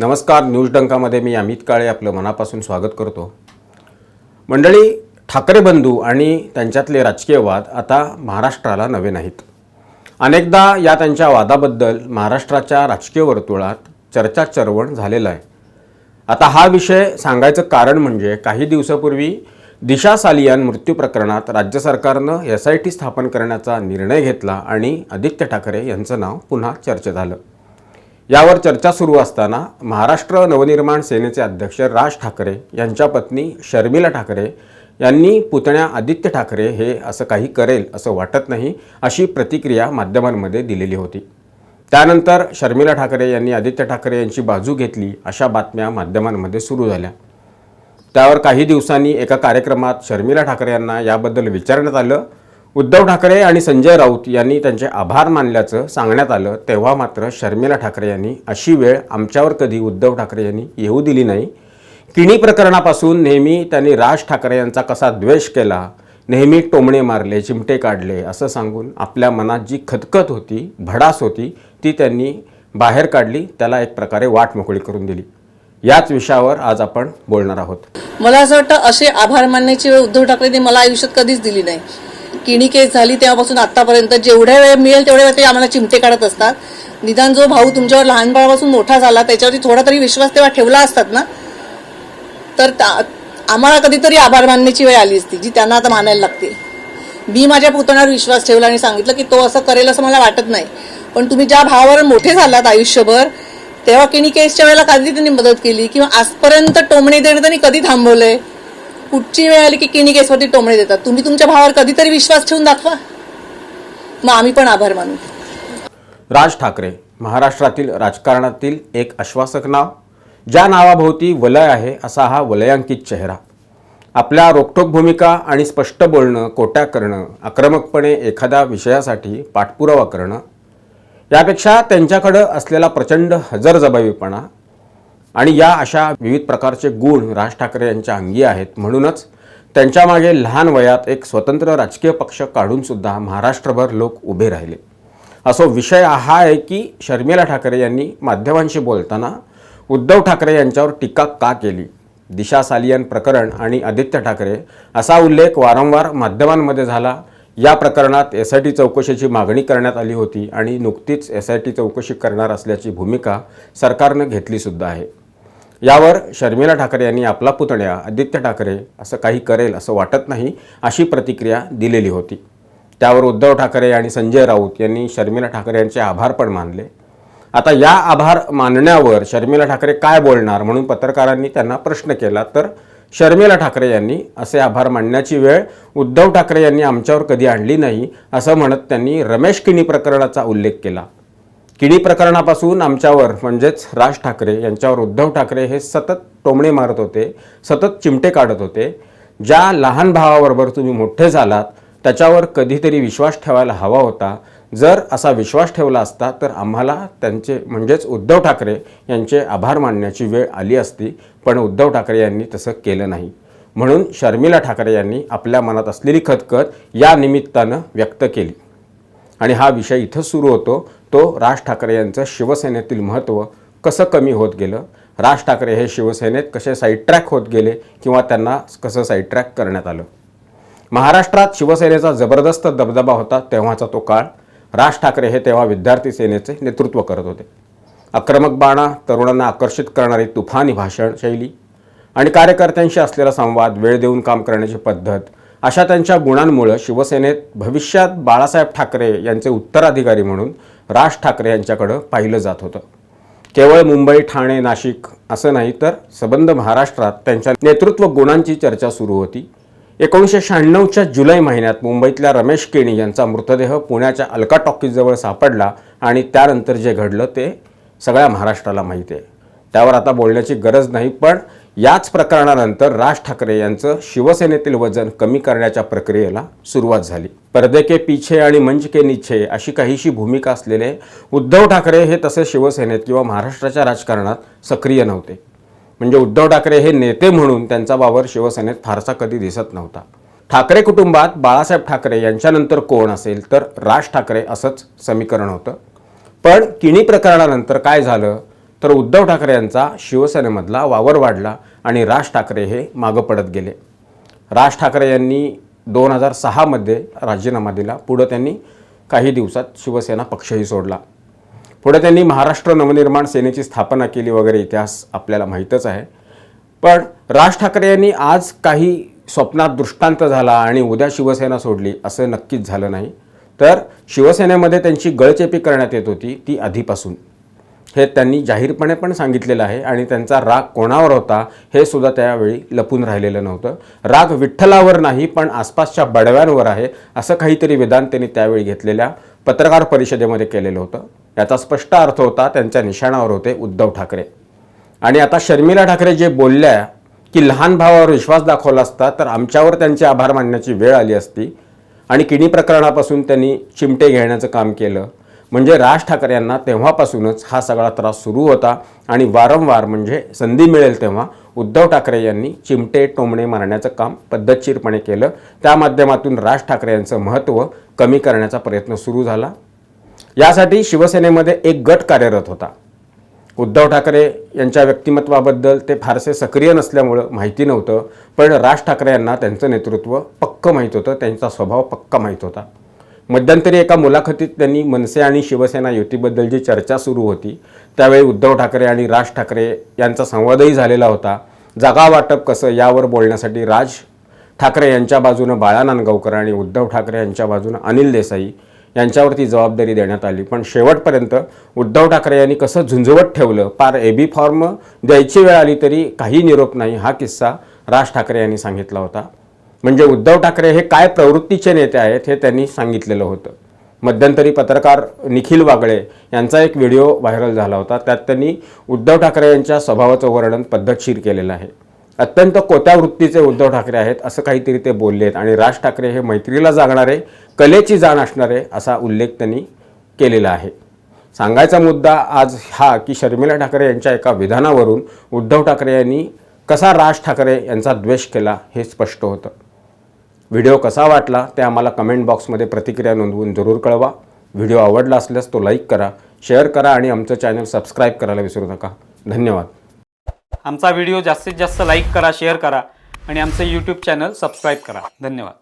नमस्कार न्यूज डंकामध्ये मी अमित काळे आपलं मनापासून स्वागत करतो. मंडळी ठाकरे बंधू आणि त्यांच्यातले राजकीय वाद आता महाराष्ट्राला नवे नाहीत. अनेकदा या त्यांच्या वादाबद्दल महाराष्ट्राच्या राजकीय वर्तुळात चर्चा चरवण झालेला आहे. आता हा विषय सांगायचं कारण म्हणजे काही दिवसापूर्वी दिशा सालियान मृत्यू प्रकरणात राज्य सरकारनं एस आय टी स्थापन करण्याचा निर्णय घेतला आणि आदित्य ठाकरे यांचं नाव पुन्हा चर्चेत आलं. यावर चर्चा सुरू असताना महाराष्ट्र नवनिर्माण सेनेचे अध्यक्ष राज ठाकरे यांच्या पत्नी शर्मिला ठाकरे यांनी पुतण्या आदित्य ठाकरे हे असं काही करेल असं वाटत नाही अशी प्रतिक्रिया माध्यमांमध्ये दिलेली होती. त्यानंतर शर्मिला ठाकरे यांनी आदित्य ठाकरे यांची बाजू घेतली अशा बातम्या माध्यमांमध्ये सुरू झाल्या. त्यावर काही दिवसांनी एका कार्यक्रमात शर्मिला ठाकरे यांना याबद्दल विचारण्यात आलं. उद्धव ठाकरे आणि संजय राऊत यांनी त्यांचे आभार मानल्याचं सांगण्यात आलं तेव्हा मात्र शर्मिला ठाकरे यांनी अशी वेळ आमच्यावर कधी उद्धव ठाकरे यांनी येऊ दिली नाही. किणी प्रकरणापासून नेहमी त्यांनी राज ठाकरे यांचा कसा द्वेष केला नेहमी टोमणे मारले चिमटे काढले असं सांगून आपल्या मनात जी खतखत होती भडास होती ती त्यांनी बाहेर काढली त्याला एक प्रकारे वाट मोकळी करून दिली. याच विषयावर आज आपण बोलणार आहोत. मला असं वाटतं असे आभार मानण्याची वेळ उद्धव ठाकरेंनी मला आयुष्यात कधीच दिली नाही. किणी केस झाली तेव्हापासून आतापर्यंत जेवढ्या वेळ मिळेल तेवढ्या वेळ ते आम्हाला चिमटे काढत असतात. निदान जो भाऊ तुमच्यावर लहानपणापासून मोठा झाला त्याच्यावरती थोडा तरी विश्वास तेव्हा ठेवला असतात ना? तर त्या- आम्हाला कधीतरी आभार मानण्याची वेळ आली असती जी त्यांना आता मानायला लागते मी माझ्या पुतण्यावर विश्वास ठेवला आणि सांगितलं की तो असं करेल असं मला वाटत नाही. पण तुम्ही ज्या भावावर मोठे झालात आयुष्यभर तेव्हा किणी केसच्या वेळेला कधी त्यांनी मदत केली? किंवा आजपर्यंत टोमणे देणं त्यांनी कधी थांबवलंय? कुठची वेळ आली की किणी केसवरती टोमणे देतात? तुम्ही तुमच्या भावावर कधीतरी विश्वास ठेवून दाखवा. मग आम्ही पण आभार मानू. राज ठाकरे महाराष्ट्रातील राजकारणातील एक आश्वासक नाव ज्या नावाभोवती वलय आहे असा हा वलयांकित चेहरा. आपल्या रोखोक भूमिका आणि स्पष्ट बोलणं कोट्या करणं आक्रमकपणे एखाद्या विषयासाठी पाठपुरावा करणं यापेक्षा त्यांच्याकडं असलेला प्रचंड हजरजबाबीपणा आणि या अशा विविध प्रकारचे गुण राज ठाकरे यांच्या अंगी आहेत. म्हणूनच त्यांच्यामागे लहान वयात एक स्वतंत्र राजकीय पक्ष काढूनसुद्धा महाराष्ट्रभर लोक उभे राहिले. असो विषय हा आहे की शर्मिला ठाकरे यांनी माध्यमांशी बोलताना उद्धव ठाकरे यांच्यावर टीका का केली? दिशा सालियन प्रकरण आणि आदित्य ठाकरे असा उल्लेख वारंवार माध्यमांमध्ये झाला. या प्रकरणात एस आय टी चौकशीची मागणी करण्यात आली होती आणि नुकतीच एस आय टी चौकशी करणार असल्याची भूमिका सरकारनं घेतलीसुद्धा आहे. यावर शर्मिला ठाकरे यांनी आपला पुतण्या आदित्य ठाकरे असं काही करेल असं वाटत नाही अशी प्रतिक्रिया दिलेली होती. त्यावर उद्धव ठाकरे आणि संजय राऊत यांनी शर्मिला ठाकरे यांचे आभार पण मानले. आता या आभार मानण्यावर शर्मिला ठाकरे काय बोलणार म्हणून पत्रकारांनी त्यांना प्रश्न केला तर शर्मिला ठाकरे यांनी असे आभार मानण्याची वेळ उद्धव ठाकरे यांनी आमच्यावर कधी आणली नाही असं म्हणत त्यांनी रमेश किणी प्रकरणाचा उल्लेख केला. किडी प्रकरणापासून आमच्यावर म्हणजेच राज ठाकरे यांच्यावर उद्धव ठाकरे हे सतत टोमणे मारत होते सतत चिमटे काढत होते. ज्या लहान भावाबरोबर तुम्ही मोठे झालात त्याच्यावर कधीतरी विश्वास ठेवायला हवा होता. जर असा विश्वास ठेवला असता तर आम्हाला त्यांचे म्हणजेच उद्धव ठाकरे यांचे आभार मानण्याची वेळ आली असती पण उद्धव ठाकरे यांनी तसं केलं नाही. म्हणून शर्मिला ठाकरे यांनी आपल्या मनात असलेली खतखत या निमित्तानं व्यक्त केली. आणि हा विषय इथं सुरू होतो. तो राज ठाकरे यांचं शिवसेनेतील महत्त्व कसं कमी होत गेलं? राज ठाकरे हे शिवसेनेत कसे साईडट्रॅक होत गेले किंवा त्यांना कसं साईडट्रॅक करण्यात आलं? महाराष्ट्रात शिवसेनेचा जबरदस्त दबदबा होता तेव्हाचा तो काळ. राज ठाकरे हे तेव्हा विद्यार्थी सेनेचे नेतृत्व करत होते. आक्रमक बाणा तरुणांना आकर्षित करणारी तुफानी भाषण शैली आणि कार्यकर्त्यांशी असलेला संवाद वेळ देऊन काम करण्याची पद्धत अशा त्यांच्या गुणांमुळं शिवसेनेत भविष्यात बाळासाहेब ठाकरे यांचे उत्तराधिकारी म्हणून राज ठाकरे यांच्याकडं पाहिलं जात होतं. केवळ मुंबई ठाणे नाशिक असं नाही तर सबंध महाराष्ट्रात त्यांच्या नेतृत्व गुणांची चर्चा सुरू होती. एकोणीसशे शहाण्णवच्या जुलै महिन्यात मुंबईतल्या रमेश केणी यांचा मृतदेह पुण्याच्या अलका टॉकीजवळ सापडला आणि त्यानंतर जे घडलं ते सगळ्या महाराष्ट्राला माहिती आहे. त्यावर आता बोलण्याची गरज नाही पण याच प्रकरणानंतर राज ठाकरे यांचं शिवसेनेतील वजन कमी करण्याच्या प्रक्रियेला सुरुवात झाली. पर्दे के पीछे आणि मंच के नीचे अशी काहीशी भूमिका असलेले उद्धव ठाकरे हे तसे शिवसेनेत किंवा महाराष्ट्राच्या राजकारणात सक्रिय नव्हते. म्हणजे उद्धव ठाकरे हे नेते म्हणून त्यांचा वावर शिवसेनेत फारसा कधी दिसत नव्हता. ठाकरे कुटुंबात बाळासाहेब ठाकरे यांच्यानंतर कोण असेल तर राज ठाकरे असंच समीकरण होतं. पण किणी प्रकरणानंतर काय झालं? तर उद्धव ठाकरे यांचा शिवसेनेमधला वावर वाढला आणि राज ठाकरे हे मागं पडत गेले. राज ठाकरे यांनी दोन हजार सहामध्ये राजीनामा दिला. पुढं त्यांनी काही दिवसात शिवसेना पक्षही सोडला. पुढे त्यांनी महाराष्ट्र नवनिर्माण सेनेची स्थापना केली वगैरे इतिहास आपल्याला माहीतच आहे. पण राज ठाकरे यांनी आज काही स्वप्नात दृष्टांत झाला आणि उद्या शिवसेना सोडली असं नक्कीच झालं नाही. तर शिवसेनेमध्ये त्यांची गळचेपी करण्यात येत होती ती आधीपासून. हे त्यांनी जाहीरपणे पण सांगितलेलं आहे आणि त्यांचा राग कोणावर होता हे सुद्धा त्यावेळी लपून राहिलेलं नव्हतं. राग विठ्ठलावर नाही पण आसपासच्या बडव्यांवर आहे असं काहीतरी विधान त्यांनी त्यावेळी घेतलेल्या पत्रकार परिषदेमध्ये केलेलं होतं. याचा स्पष्ट अर्थ होता त्यांच्या निशाणावर होते उद्धव ठाकरे. आणि आता शर्मिला ठाकरे जे बोलल्या की लहान भावावर विश्वास दाखवला असता तर आमच्यावर त्यांचे आभार मानण्याची वेळ आली असती आणि किणी प्रकरणापासून त्यांनी चिमटे घेण्याचं काम केलं. म्हणजे राज ठाकरे यांना तेव्हापासूनच हा सगळा त्रास सुरू होता आणि वारंवार म्हणजे संधी मिळेल तेव्हा उद्धव ठाकरे यांनी चिमटे टोमणे मारण्याचं काम पद्धतशीरपणे केलं. त्या माध्यमातून राज ठाकरे यांचं महत्त्व कमी करण्याचा प्रयत्न सुरू झाला. यासाठी शिवसेनेमध्ये एक गट कार्यरत होता. उद्धव ठाकरे यांच्या व्यक्तिमत्वाबद्दल ते फारसे सक्रिय नसल्यामुळं माहिती नव्हतं पण राज ठाकरे यांना त्यांचं नेतृत्व पक्क माहीत होतं त्यांचा स्वभाव पक्का माहीत होता. मध्यंतरी एका मुलाखतीत त्यांनी मनसे आणि शिवसेना युतीबद्दल जी चर्चा सुरू होती त्यावेळी उद्धव ठाकरे आणि राज ठाकरे यांचा संवादही झालेला होता. जागा वाटप कसं यावर बोलण्यासाठी राज ठाकरे यांच्या बाजूनं बाळा नांदगावकर आणि उद्धव ठाकरे यांच्या बाजूनं अनिल देसाई यांच्यावरती जबाबदारी देण्यात आली. पण शेवटपर्यंत उद्धव ठाकरे यांनी कसं झुंजवत ठेवलं पार ए बी फॉर्म द्यायची वेळ आली तरी काही निरोप नाही हा किस्सा राज ठाकरे यांनी सांगितला होता. म्हणजे उद्धव ठाकरे हे काय प्रवृत्तीचे नेते आहेत हे त्यांनी सांगितलेलं होतं. मध्यंतरी पत्रकार निखिल वागळे यांचा एक व्हिडिओ व्हायरल झाला होता. त्यात त्यांनी उद्धव ठाकरे यांच्या स्वभावाचं वर्णन पद्धतशीर केलेलं आहे. अत्यंत कोत्या वृत्तीचे उद्धव ठाकरे आहेत असं काहीतरी ते बोलले आहेत आणि राज ठाकरे हे मैत्रीला जागणारे कलेची जाण असणारे असा उल्लेख त्यांनी केलेला आहे. सांगायचा मुद्दा आज हा की शर्मिला ठाकरे यांच्या एका विधानावरून उद्धव ठाकरे यांनी कसा राज ठाकरे यांचा द्वेष केला हे स्पष्ट होतं. व्हिडिओ कसा वाटला ते आम्हाला कमेंट बॉक्समध्ये प्रतिक्रिया नोंदवून जरूर कळवा. व्हिडिओ आवडला असल्यास तो लाईक करा शेअर करा आणि आमचं चॅनल सबस्क्राईब करायला विसरू नका. धन्यवाद. आमचा व्हिडिओ जास्तीत जास्त लाईक करा शेअर करा आणि आमचं यूट्यूब चॅनल सबस्क्राईब करा. धन्यवाद.